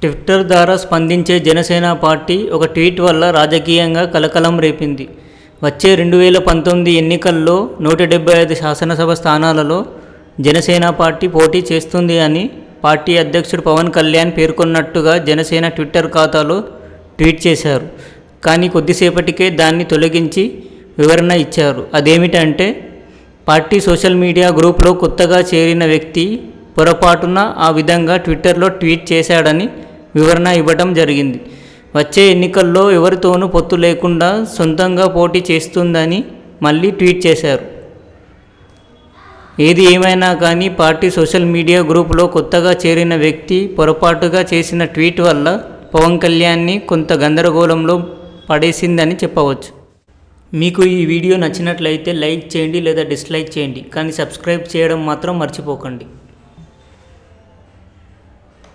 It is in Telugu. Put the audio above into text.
ట్విట్టర్ ద్వారా స్పందించే జనసేన పార్టీ ఒక ట్వీట్ వల్ల రాజకీయంగా కలకలం రేపింది. వచ్చే రెండు వేల పంతొమ్మిది ఎన్నికల్లో నూట డెబ్బై ఐదు శాసనసభ స్థానాలలో జనసేన పార్టీ పోటీ చేస్తుంది అని పార్టీ అధ్యక్షుడు పవన్ కళ్యాణ్ పేర్కొన్నట్టుగా జనసేన ట్విట్టర్ ఖాతాలో ట్వీట్ చేశారు. కానీ కొద్దిసేపటికే దాన్ని తొలగించి వివరణ ఇచ్చారు. అదేమిటంటే పార్టీ సోషల్ మీడియా గ్రూప్లో కొత్తగా చేరిన వ్యక్తి పొరపాటున ఆ విధంగా ట్విట్టర్లో ట్వీట్ చేశాడని వివరణ ఇవ్వడం జరిగింది. వచ్చే ఎన్నికల్లో ఎవరితోనూ పొత్తు లేకుండా సొంతంగా పోటీ చేస్తుందని మళ్ళీ ట్వీట్ చేశారు. ఏది ఏమైనా కానీ పార్టీ సోషల్ మీడియా గ్రూపులో కొత్తగా చేరిన వ్యక్తి పొరపాటుగా చేసిన ట్వీట్ వల్ల పవన్ కళ్యాణ్ని కొంత గందరగోళంలో పడేసిందని చెప్పవచ్చు. మీకు ఈ వీడియో నచ్చినట్లయితే లైక్ చేయండి లేదా డిస్లైక్ చేయండి. కానీ సబ్స్క్రైబ్ చేయడం మాత్రం మర్చిపోకండి.